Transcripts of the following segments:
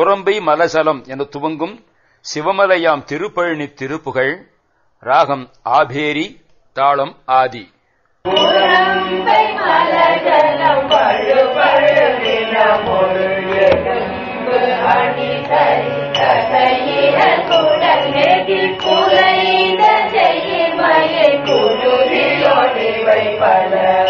குரம்பை மலசலம் என துவங்கும் சிவமலையாம் திருப்பழனி திருப்புகழ் ராகம் ஆபேரி தாளம் ஆதி. பல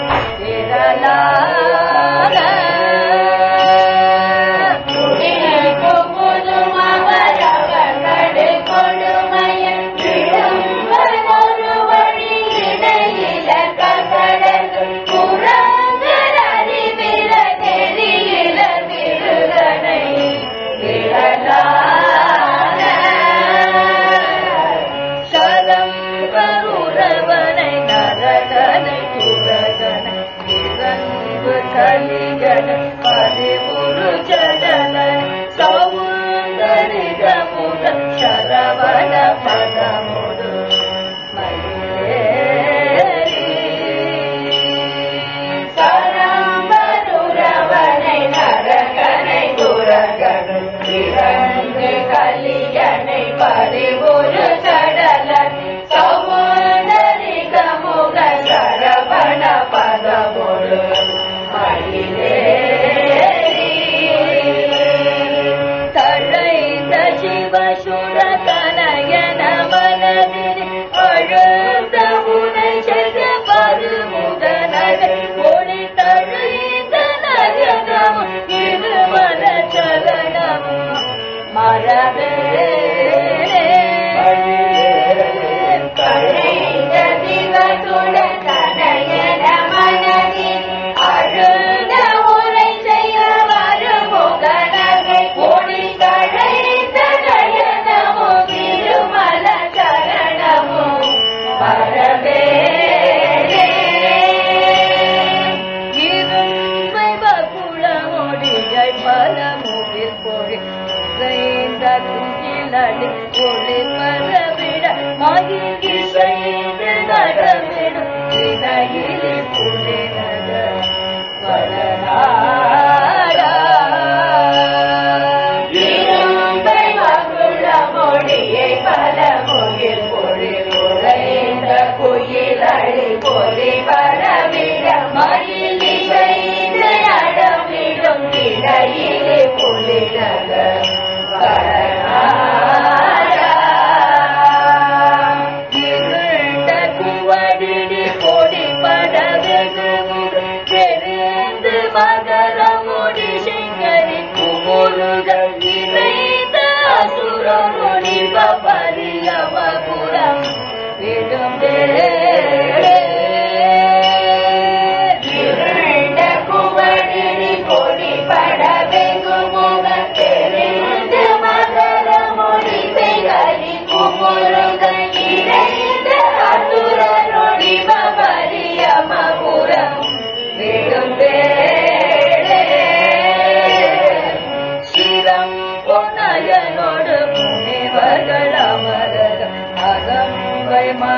la la la जन हरे गुरु जन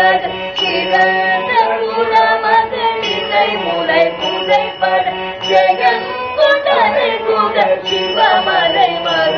புகழ் இழந்த குணமது இதை முறை புதைப்பட ஜெகன் புதரை புகழ் சிவமலை மறு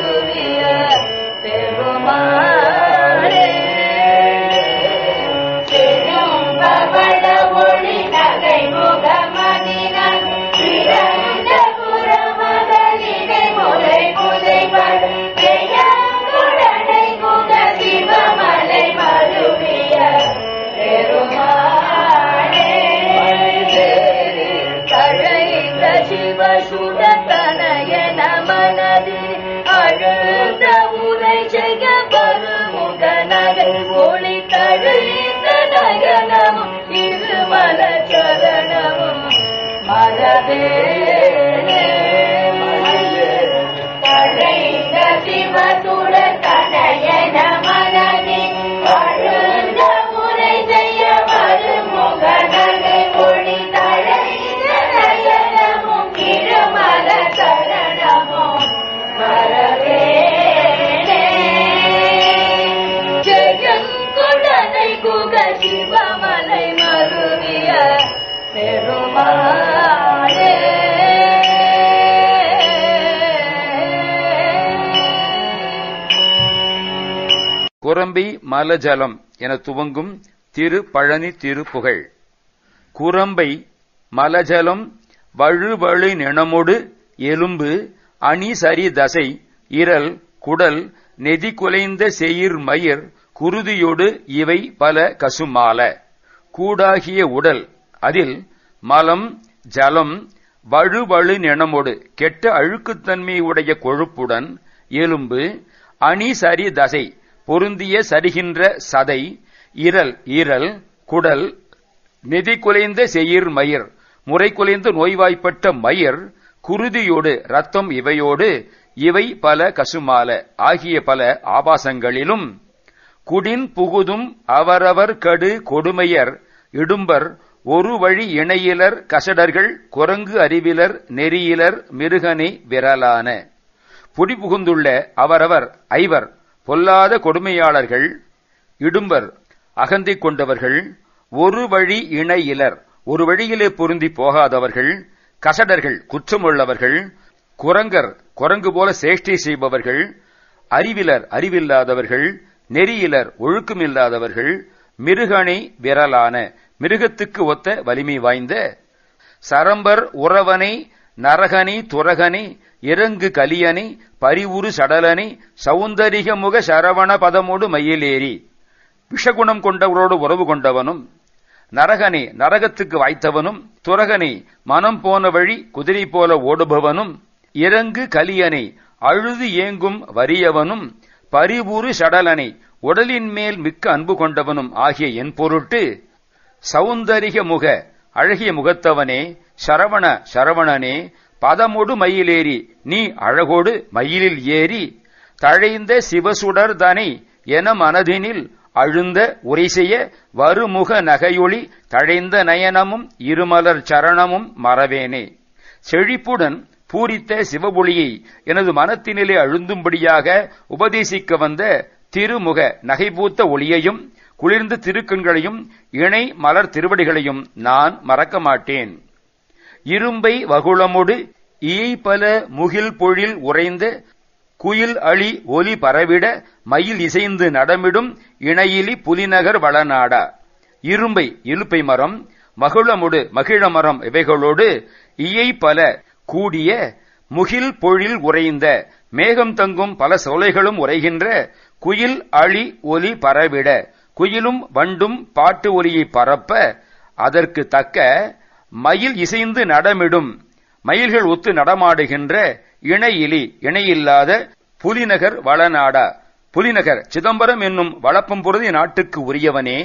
ஒளி கழிந்த நயனமும் குரம்பி மலஜலம் என துவங்கும் திரு பழனி திருப்புகழ். குரம்பை மலஜலம் வழுவழு நிணமொடு எலும்பு அணி சரி தசை இரல் குடல் நெதி குலைந்த செயிர் மயிர் குருதியொடு இவை பல கசுமால. கூடாகிய உடல் அதில் மலம் ஜலம் வழுவழு நினமோடு கெட்ட அழுக்குத்தன்மையுடைய கொழுப்புடன் எலும்பு அணி சரி தசை பொருந்திய சரிகின்ற சதை இரல் ஈரல் குடல் நெதி குலைந்த செயிர் மயிர் முறை குலைந்து நோய்வாய்ப்பட்ட மயிர் குருதியோடு ரத்தம் இவையோடு இவை பல கசுமால ஆகிய பல ஆபாசங்களிலும் குடின் புகுதும் அவரவர் கடு கொடுமையர் இடும்பர் ஒரு வழி இணையிலர் கசடர்கள் குரங்கு அறிவிலர் நெறியிலர் மிருகனை விரலான. புடி புகுந்துள்ள அவரவர் ஐவர் பொல்லாத கொடுமையாளர்கள் இடும்பர் அகந்தி கொண்டவர்கள் ஒரு வழி இணையிலர் ஒரு வழியிலே பொருந்தி போகாதவர்கள் கசடர்கள் குற்றமுள்ளவர்கள் குரங்கர் குரங்கு போல சேஷ்டை செய்பவர்கள் அறிவிலர் அறிவில்லாதவர்கள் நெறியிலர் ஒழுக்கமில்லாதவர்கள் மிருகனை விரலான. மிருகத்துக்கு ஒத்த வலிமை வாய்ந்த சரம்பர் உறவனை நரகனி துரகனி இறங்கு கலியனி பரிவுரு சடலனி சௌந்தரிக முக சரவண பதமோடு மயிலேறி விஷகுணம் கொண்டவரோடு உறவு கொண்டவனும் நரகனி நரகத்துக்கு வாய்த்தவனும் துரகனி மனம் போன வழி குதிரை போல ஓடுபவனும் இறங்கு கலியனை அழுது ஏங்கும் வறியவனும் பரிவுரு சடலனை உடலின் மேல் மிக்க அன்பு கொண்டவனும் ஆகிய என் பொருட்டு சௌந்தரிக முக அழகிய முகத்தவனே சரவண சரவணனே பதமொடு மயிலேறி நீ அழகோடு மயிலில் ஏறி தழைந்த சிவசுடர் தனை என மனதினில் அழுந்த உரைசெய்ய வருமுக நகையொளி தழைந்த நயனமும் இருமலர் சரணமும் மறவேனே. செழிப்புடன் பூரித்த சிவபொழியை எனது மனத்தினிலே அழுந்தும்படியாக உபதேசிக்க வந்த திருமுக நகைபூத்த ஒளியையும் குளிர்ந்த திருக்கண்களையும் இணை மலர் திருவடிகளையும் நான் மறக்க மாட்டேன். இரும்பை வகுளமுடு இயை பல முகில் பொழில் உறைந்த குயில் அழி ஒலி பரவிட மயில் இசைந்து நடமிடும் இணையிலி புலிநகர் வளநாடா. இரும்பை இலுப்பை மரம் மகுளமுடு மகிழ மரம் இவைகளோடு இயை பல கூடிய முகில் பொழில் உறைந்த மேகம் தங்கும் பல சோலைகளும் உரைகின்ற குயில் அழி ஒலி பரவிட. குயிலும் வண்டும் பாட்டு ஒலியை பரப்ப அதற்கு தக்க மயில் இசைந்து நடமிடும். மயில்கள் ஒத்து நடமாடுகின்ற இணையிலி இணையில்லாத புலிநகர் வளநாடா. புலிநகர் சிதம்பரம் என்னும் வளப்பம்புறதி நாட்டுக்கு உரியவனே.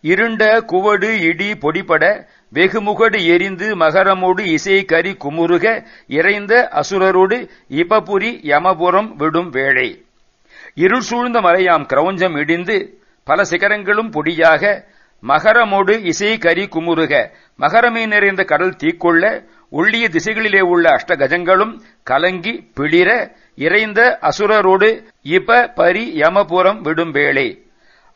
இருண்ட குவடு இடி பொடிபட வெகுமுகடு எரிந்து மகரமோடு இசை கரி குமுருக இறைந்த அசுரரோடு இபபுரி யமபுரம் விடும் வேளை. இருள் சூழ்ந்த மலையாம் கிரௌஞ்சம் இடிந்து பல சிகரங்களும் பொடியாக மகரமோடு இசை கரி குமுருக மகரமே நிறைந்த கடல் தீக்கொள்ள உள்ளிய திசைகளிலே உள்ள அஷ்டகஜங்களும் கலங்கி பிளிர இறைந்த அசுரரோடு இப பரி யமபுரம் விடும் வேளை.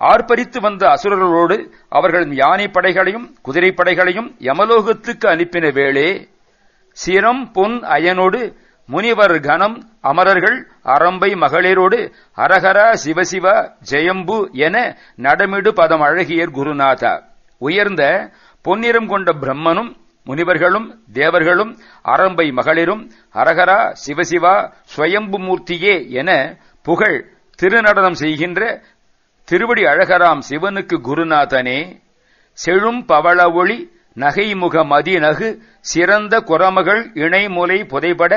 ஆர்ப்பரித்து வந்த அசுரர்களோடு அவர்களின் யானை படைகளையும் குதிரை படைகளையும் யமலோகத்துக்கு அனுப்பின வேளே. சிரம் பொன் அயனோடு முனிவர் கணம் அமரர்கள் அரம்பை மகளிரோடு அரகரா சிவசிவ ஜெயம்பு என நடமிடு பதம் அழகியர் குருநாதா. உயர்ந்த பொன்னிறம் கொண்ட பிரம்மனும் முனிவர்களும் தேவர்களும் அரம்பை மகளிரும் அரகரா சிவசிவா ஸ்வயம்பு மூர்த்தியே என புகழ் திருநடனம் செய்கின்ற திருவடி அழகராம் சிவனுக்கு குருநாதனே செழும் பவள ஒளி நகைமுக மதிநகு சிறந்த குரமகள் இணைமுலை புதைபட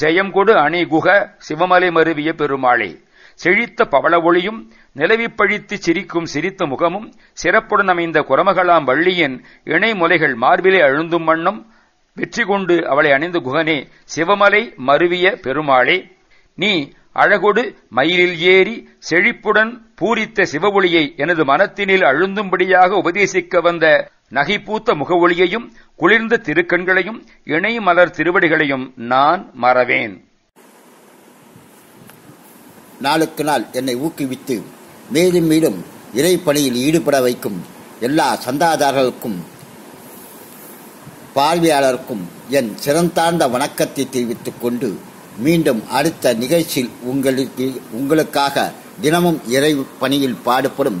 ஜெயங்கொடு அணிகுக சிவமலை மருவிய பெருமாளே. செழித்த பவள ஒளியும் நிலவிப்பழித்து சிரிக்கும் சிரித்த முகமும் சிறப்புடன் அமைந்த குரமகளாம் வள்ளியின் இணைமுலைகள் மார்பிலே அழுந்தும் வண்ணம் வெற்றி கொண்டு அவளை அணிந்த குகனே சிவமலை மருவிய பெருமாளே நீ அழகொடு மயிலில் ஏறி செழிப்புடன் பூரித்த சிவஒளியை எனது மனத்தினில் அழுந்தும்படியாக உபதேசிக்க வந்த நகைப்பூத்த முகவொளியையும் குளிர்ந்த திருக்கண்களையும் இணை மலர் திருவடிகளையும் நான் மறவேன். நாளுக்கு நாள் என்னை ஊக்குவித்து மேலும் மேலும் இறை பணியில் ஈடுபட வைக்கும் எல்லா சந்தாதாரர்களுக்கும் பார்வையாளருக்கும் என் சிறந்தார்ந்த வணக்கத்தை தெரிவித்துக் கொண்டு மீண்டும் அடுத்த நிகழ்ச்சியில் உங்களுக்கு உங்களுக்காக தினமும் இறை பணியில் பாடுபடும்